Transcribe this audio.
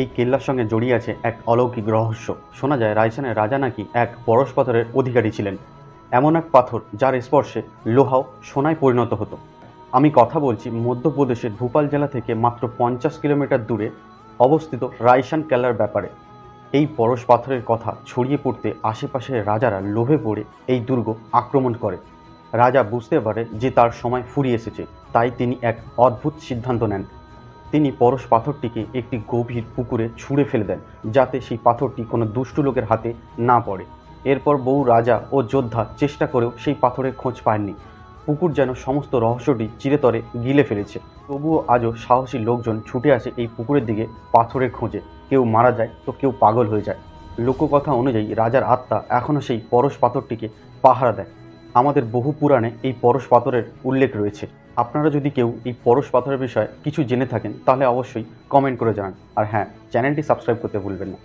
এই কেল্লার সঙ্গে জড়িয়ে আছে এক অলৌকিক রহস্য। শোনা যায় রায়সানের রাজা নাকি এক পরশ পাথরের অধিকারী ছিলেন। এমন এক পাথর যার স্পর্শে লোহাও সোনায় পরিণত হতো। আমি কথা বলছি মধ্যপ্রদেশের ভূপাল জেলা থেকে মাত্র পঞ্চাশ কিলোমিটার দূরে অবস্থিত রাইসান কেল্লার ব্যাপারে। এই পরশ পাথরের কথা ছড়িয়ে পড়তে আশেপাশের রাজারা লোভে পড়ে এই দুর্গ আক্রমণ করে। রাজা বুঝতে পারে যে তার সময় ফুরিয়ে এসেছে, তাই তিনি এক অদ্ভুত সিদ্ধান্ত নেন। তিনি পরশ পাথরটিকে একটি গভীর পুকুরে ছুঁড়ে ফেলে দেন, যাতে সেই পাথরটি কোনো দুষ্টু লোকের হাতে না পড়ে। এরপর বহু রাজা ও যোদ্ধা চেষ্টা করেও সেই পাথরের খোঁজ পাননি। পুকুর যেন সমস্ত রহস্যটি চিরেতরে গিলে ফেলেছে। তবুও আজও সাহসী লোকজন ছুটে আসে এই পুকুরের দিকে পাথরের খোঁজে। কেউ মারা যায় তো কেউ পাগল হয়ে যায়। লোককথা অনুযায়ী রাজার আত্মা এখনও সেই পরশ পাথরটিকে পাহারা দেয়। আমাদের বহু পুরাণে এই পরশ পাথরের উল্লেখ রয়েছে। আপনারা যদি কেউ এই পরশ পাথরের বিষয়ে কিছু জেনে থাকেন, তাহলে অবশ্যই কমেন্ট করে জানান। আর হ্যাঁ চ্যানেলটি সাবস্ক্রাইব করতে ভুলবেন না।